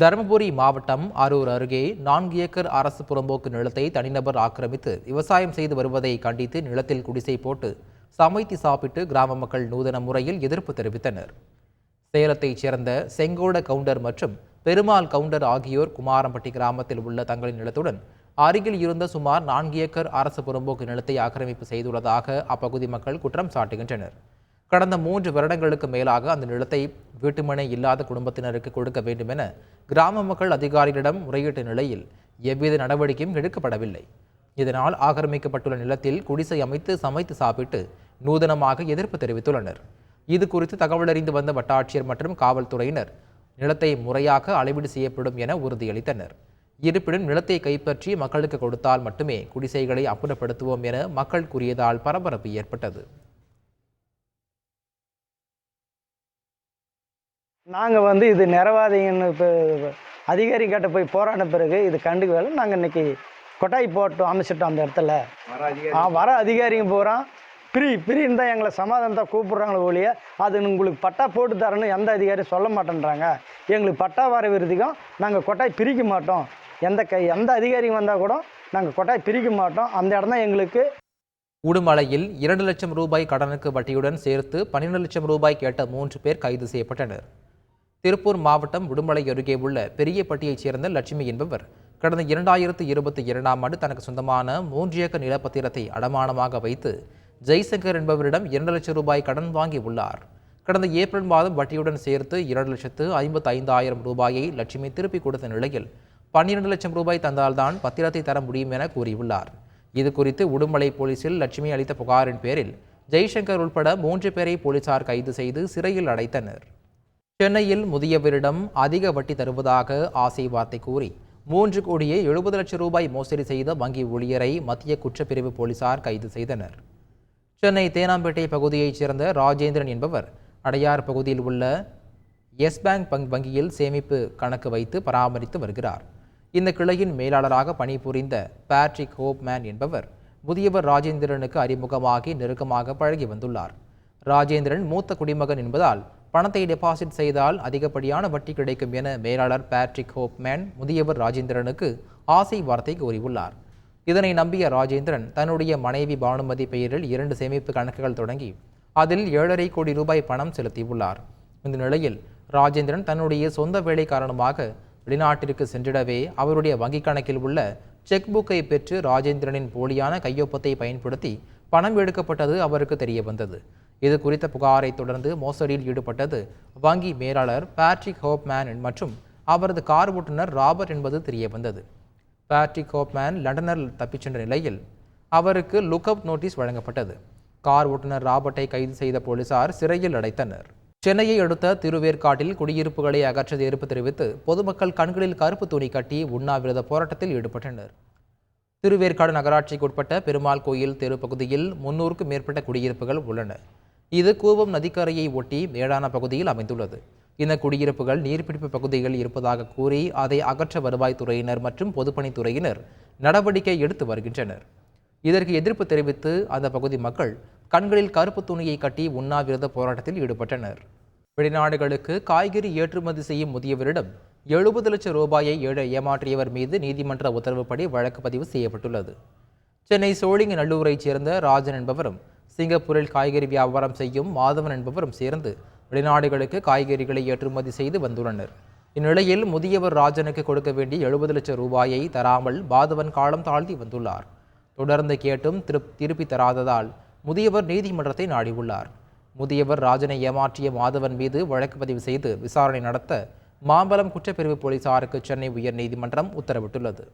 தருமபுரி மாவட்டம் அரூர் அருகே நான்கு ஏக்கர் அரசு புறம்போக்கு நிலத்தை தனிநபர் ஆக்கிரமித்து விவசாயம் செய்து வருவதை கண்டித்து நிலத்தில் குடிசை போட்டு சமைத்து சாப்பிட்டு கிராம மக்கள் நூதன முறையில் எதிர்ப்பு தெரிவித்தனர். சேலத்தைச் சேர்ந்த செங்கோட கவுண்டர் மற்றும் பெருமாள் கவுண்டர் ஆகியோர் குமாரம்பட்டி கிராமத்தில் உள்ள தங்களின் நிலத்துடன் அருகில் இருந்த சுமார் நான்கு ஏக்கர் அரசு புறம்போக்கு நிலத்தை ஆக்கிரமிப்பு செய்துள்ளதாக அப்பகுதி மக்கள் குற்றம் சாட்டுகின்றனர். கடந்த மூன்று வருடங்களுக்கு மேலாக அந்த நிலத்தை வீட்டுமனை இல்லாத குடும்பத்தினருக்கு கொடுக்க வேண்டும் என கிராம மக்கள் அதிகாரிகளிடம் முறையிட்ட நிலையில் எவ்வித நடவடிக்கையும் எடுக்கப்படவில்லை. இதனால் ஆக்கிரமிக்கப்பட்டுள்ள நிலத்தில் குடிசை அமைத்து சமைத்து சாப்பிட்டு நூதனமாக எதிர்ப்பு தெரிவித்துள்ளனர். இது குறித்து தகவல் அறிந்து வந்த வட்டாட்சியர் மற்றும் காவல்துறையினர் நிலத்தை முறையாக அளவீடு செய்யப்படும் என உறுதியளித்தனர். இருப்பினும் நிலத்தை கைப்பற்றி மக்களுக்கு கொடுத்தால் மட்டுமே குடிசைகளை அப்புறப்படுத்துவோம் என மக்கள் கூறியதால் பரபரப்பு ஏற்பட்டது. நாங்கள் வந்து இது நிறவாதீங்கன்னு இப்போ அதிகாரி கிட்ட போய் போராடின பிறகு இது கண்டுக்கவே நாங்கள் இன்னைக்கு கொட்டாய் போட்டு அமைச்சிட்டோம் அந்த இடத்துல. ஆ வர அதிகாரிங்க போகிறோம் பிரி பிரின்னு தான் எங்களை சமாதானத்தை கூப்பிட்றாங்களே ஒழிய அது உங்களுக்கு பட்டா போட்டு தரேன்னு எந்த அதிகாரியும் சொல்ல மாட்டேன்றாங்க. எங்களுக்கு பட்டா வர விருதிக்கும் நாங்கள் கொட்டாய் பிரிக்க மாட்டோம். எந்த கை எந்த அதிகாரிங்க வந்தால் கூட நாங்கள் கொட்டாய் பிரிக்க மாட்டோம். அந்த இடம் தான் எங்களுக்கு. உடுமலையில் இரண்டு லட்சம் ரூபாய் கடனுக்கு வட்டியுடன் சேர்த்து பன்னிரண்டு லட்சம் ரூபாய் கேட்ட மூன்று பேர் கைது செய்யப்பட்டனர். திருப்பூர் மாவட்டம் உடுமலை அருகே உள்ள பெரியப்பட்டியைச் சேர்ந்த லட்சுமி என்பவர் கடந்த இரண்டாயிரத்து இருபத்தி இரண்டாம் ஆண்டு தனக்கு சொந்தமான மூன்று ஏக்கர் நிலப்பத்திரத்தை அடமானமாக வைத்து ஜெய்சங்கர் என்பவரிடம் இரண்டு லட்சம் ரூபாய் கடன் வாங்கி உள்ளார். கடந்த ஏப்ரல் மாதம் வட்டியுடன் சேர்த்து இரண்டு லட்சத்து ஐம்பத்து ஐந்தாயிரம் ரூபாயை லட்சுமி திருப்பி கொடுத்த நிலையில் பன்னிரண்டு லட்சம் ரூபாய் தந்தால்தான் பத்திரத்தை தர முடியும் என கூறியுள்ளார். இது குறித்து உடுமலை போலீசில் லட்சுமி அளித்த புகாரின் பேரில் ஜெய்சங்கர் உட்பட மூன்று பேரை போலீசார் கைது செய்து சிறையில் அடைத்தனர். சென்னையில் முதியவரிடம் அதிக வட்டி தருவதாக ஆசை வார்த்தை கூறி மூன்று கோடியே எழுபது லட்சம் ரூபாய் மோசடி செய்த வங்கி ஊழியரை மத்திய குற்றப்பிரிவு போலீசார் கைது செய்தனர். சென்னை தேனாம்பேட்டை பகுதியைச் சேர்ந்த ராஜேந்திரன் என்பவர் அடையார் பகுதியில் உள்ள எஸ் பேங்க் பங் வங்கியில் சேமிப்பு கணக்கு வைத்து பராமரித்து வருகிறார். இந்த கிளையின் மேலாளராக பணிபுரிந்த பேட்ரிக் ஹோப்மேன் என்பவர் முதியவர் ராஜேந்திரனுக்கு அறிமுகமாகி நெருக்கமாக பழகி வந்துள்ளார். ராஜேந்திரன் மூத்த குடிமகன் என்பதால் பணத்தை டெபாசிட் செய்தால் அதிகப்படியான வட்டி கிடைக்கும் என மேலாளர் பேட்ரிக் ஹோப்மேன் முதியவர் ராஜேந்திரனுக்கு ஆசை வார்த்தை கூறியுள்ளார். இதனை நம்பிய ராஜேந்திரன் தன்னுடைய மனைவி பானுமதி பெயரில் இரண்டு சேமிப்பு கணக்குகள் தொடங்கி அதில் ஏழரை கோடி ரூபாய் பணம் செலுத்தியுள்ளார். இந்த நிலையில் ராஜேந்திரன் தன்னுடைய சொந்த வேலை காரணமாக வெளிநாட்டிற்கு சென்றிடவே அவருடைய வங்கிக் கணக்கில் உள்ள செக் புக்கை பெற்று ராஜேந்திரனின் போலியான கையொப்பத்தை பயன்படுத்தி பணம் எடுக்கப்பட்டது அவருக்கு தெரிய வந்தது. இது குறித்த புகாரை தொடர்ந்து மோசடியில் ஈடுபட்டது. வங்கி மேலாளர் பேட்ரிக் ஹோப்மேன் மற்றும் அவரது கார் ஓட்டுநர் ராபர்ட் என்பது தெரிய வந்தது பேட்ரிக் ஹோப்மேன் லண்டனில் தப்பிச் சென்ற நிலையில் அவருக்கு லுக் அவுட் நோட்டீஸ் வழங்கப்பட்டது. கார் ஓட்டுநர் ராபர்ட்டை கைது செய்த போலீசார் சிறையில் அடைத்தனர். சென்னையை அடுத்த திருவேற்காட்டில் குடியிருப்புகளை அகற்ற எதிர்ப்பு தெரிவித்து பொதுமக்கள் கண்களில் கருப்பு துணி கட்டி உண்ணாவிரத போராட்டத்தில் ஈடுபட்டனர். திருவேற்காடு நகராட்சிக்குட்பட்ட பெருமாள் கோயில் தெரு பகுதியில் முன்னூறுக்கும் மேற்பட்ட குடியிருப்புகள் உள்ளன. இது கூவம் நதிக்கரையை ஒட்டி மேடான பகுதியில் அமைந்துள்ளது. இந்த குடியிருப்புகள் நீர்பிடிப்பு பகுதியில் இருப்பதாக கூறி அதை அகற்ற வருவாய்த்துறையினர் மற்றும் பொதுப்பணித்துறையினர் நடவடிக்கை எடுத்து வருகின்றனர். இதற்கு எதிர்ப்பு தெரிவித்து அந்த பகுதி மக்கள் கண்களில் கருப்பு துணியை கட்டி உண்ணாவிரத போராட்டத்தில் ஈடுபட்டனர். வெளிநாடுகளுக்கு காய்கறி ஏற்றுமதி செய்யும் முதியவரிடம் எழுபது லட்சம் ரூபாயை ஏழ ஏமாற்றியவர் மீது நீதிமன்ற உத்தரவுப்படி வழக்கு பதிவு செய்யப்பட்டுள்ளது. சென்னை சோழிங்கநல்லூரைச் சேர்ந்த ராஜன் என்பவரும் சிங்கப்பூரில் காய்கறி வியாபாரம் செய்யும் மாதவன் என்பவரும் சேர்ந்து வெளிநாடுகளுக்கு காய்கறிகளை ஏற்றுமதி செய்து வந்துள்ளனர். இந்நிலையில் முதியவர் ராஜனுக்கு கொடுக்க வேண்டிய எழுபது லட்சம் ரூபாயை தராமல் மாதவன் காலம் தாழ்த்தி வந்துள்ளார். தொடர்ந்து கேட்டும் திருப் திருப்பி தராததால் முதியவர் நீதிமன்றத்தை நாடியுள்ளார். முதியவர் ராஜனை ஏமாற்றிய மாதவன் மீது வழக்கு பதிவு செய்து விசாரணை நடத்த மாம்பலம் குற்றப்பிரிவு போலீசாருக்கு சென்னை உயர்நீதிமன்றம் உத்தரவிட்டுள்ளது.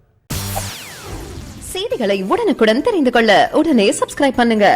செய்திகளை உடனுக்குடன் தெரிந்து கொள்ள உடனே சப்ஸ்கிரைப் பண்ணுங்க.